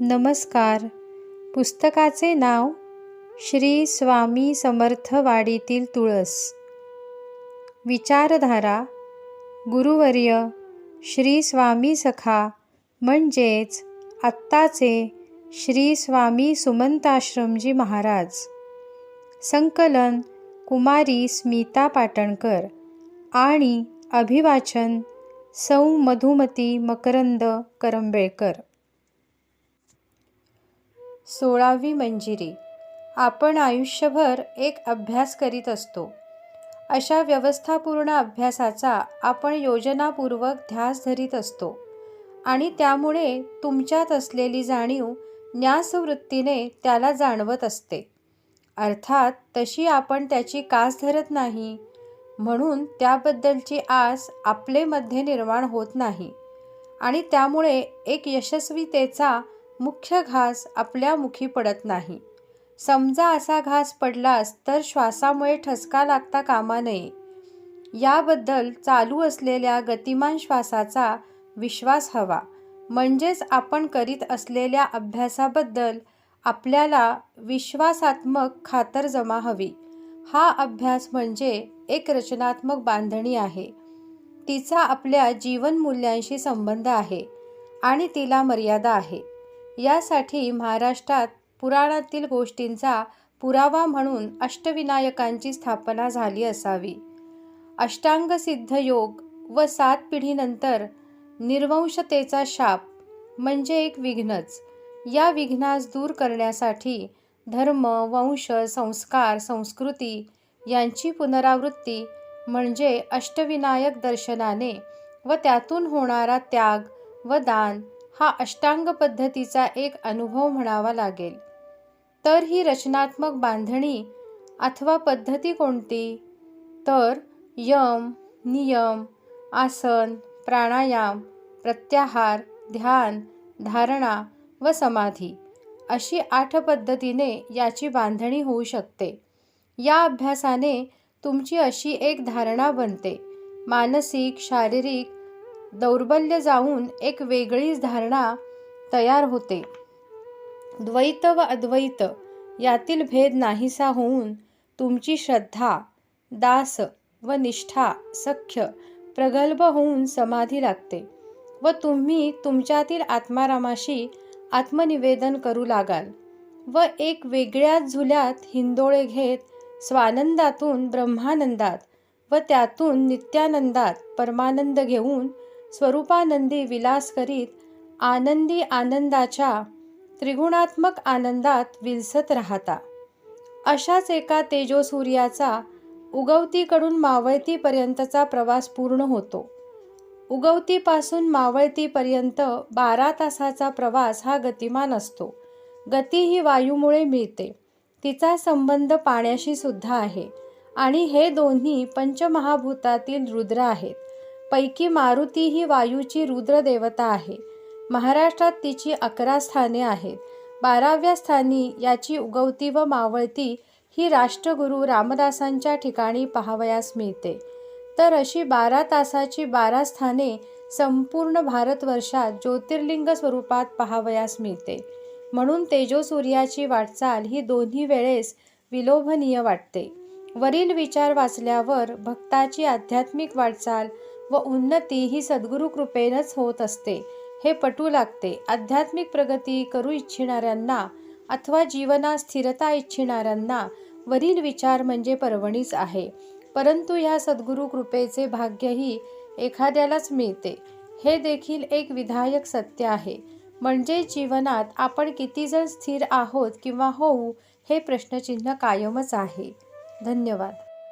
नमस्कार. पुस्तकाचे नाव श्री स्वामी समर्थवाडीतील तुळस. विचारधारा गुरुवर्य श्री स्वामी सखा म्हणजेच आत्ताचे श्री स्वामी सुमंताश्रमजी महाराज. संकलन कुमारी स्मिता पाटणकर आणि अभिवाचन सौ मधुमती मकरंद करंबेळकर. सोळावी मंजिरी. आपण आयुष्यभर एक अभ्यास करीत असतो. अशा व्यवस्थापूर्ण अभ्यासाचा आपण योजनापूर्वक ध्यास धरीत असतो. आणि त्यामुळे तुमच्यात असलेली जाणीव न्यासवृत्तीने त्याला जाणवत असते. अर्थात तशी आपण त्याची कास धरत नाही. म्हणून त्याबद्दलची आस आपलेमध्ये निर्माण होत नाही. आणि त्यामुळे एक यशस्वीतेचा मुख्य घास आपल्या मुखी पडत नाही. समजा असा घास पडलास तर श्वासामुळे ठसका लागता कामा नये. याबद्दल चालू असलेल्या गतिमान श्वासाचा विश्वास हवा. म्हणजेच आपण करीत असलेल्या अभ्यासाबद्दल आपल्याला विश्वासात्मक खातर जमा हवी. हा अभ्यास म्हणजे एक रचनात्मक बांधणी आहे. तिचा आपल्या जीवनमूल्यांशी संबंध आहे आणि तिला मर्यादा आहे. यासाठी महाराष्ट्रात पुराणातील गोष्टींचा पुरावा म्हणून अष्टविनायकांची स्थापना झाली असावी. अष्टांगसिद्ध योग व सात पिढीनंतर निर्वंशतेचा शाप म्हणजे एक विघ्नच. या विघ्नास दूर करण्यासाठी धर्म वंश संस्कार संस्कृती यांची पुनरावृत्ती म्हणजे अष्टविनायक दर्शनाने व त्यातून होणारा त्याग व दान हा अष्टांग पद्धतीचा एक अनुभव म्हणावा लागेल. तर ही रचनात्मक बांधणी अथवा पद्धती कोणती? तर यम नियम आसन प्राणायाम प्रत्याहार ध्यान धारणा व समाधी अशी आठ पद्धतीने याची बांधणी होऊ शकते. या अभ्यासाने तुमची अशी एक धारणा बनते. मानसिक शारीरिक दौर्बल्य जाऊन एक वेगळीच धारणा तयार होते. द्वैत व अद्वैत यातील भेद नाहीसा होऊन तुमची श्रद्धा दास व निष्ठा सख्य प्रगल्भ होऊन समाधी लागते व तुम्ही तुमच्यातील आत्मारामाशी आत्मनिवेदन करू लागाल व एक वेगळ्याच झुल्यात हिंदोळे घेत स्वानंदातून ब्रह्मानंदात व त्यातून नित्यानंदात परमानंद घेऊन स्वरूपानंदी विलास करीत आनंदी आनंदाच्या त्रिगुणात्मक आनंदात विलसत राहता. अशाच एका तेजोसूर्याचा उगवतीकडून मावळतीपर्यंतचा प्रवास पूर्ण होतो. उगवतीपासून मावळतीपर्यंत बारा तासाचा प्रवास हा गतिमान असतो. गती ही वायूमुळे मिळते. तिचा संबंध पाण्याशी सुद्धा आहे आणि हे दोन्ही पंचमहाभूतातील रुद्र आहेत. पैकी मारुती ही वायूची रुद्रदेवता आहे. महाराष्ट्रात तिची अकरा स्थाने आहेत. बाराव्या स्थानी याची उगवती व मावळती ही राष्ट्रगुरू रामदासांच्या ठिकाणी पाहावयास मिळते. तर अशी बारा तासाची बारा स्थाने संपूर्ण भारतवर्षात ज्योतिर्लिंग स्वरूपात पाहावयास मिळते. म्हणून तेजोसूर्याची वाटचाल ही दोन्ही वेळेस विलोभनीय वाटते. वरील विचार वाचल्यावर भक्ताची आध्यात्मिक वाटचाल व उन्नती ही सद्गुरू कृपेनच होत असते. हे पटू लागते. आध्यात्मिक प्रगती करू इच्छिणाऱ्यांना अथवा जीवनात स्थिरता इच्छिणाऱ्यांना वरील विचार म्हणजे पर्वणीच आहे. परंतु ह्या सद्गुरू कृपेचे भाग्यही एखाद्यालाच मिळते. हे देखील एक विधायक सत्य आहे. म्हणजे जीवनात आपण कितीजण स्थिर आहोत किंवा होऊ हे प्रश्नचिन्ह कायमच आहे. धन्यवाद.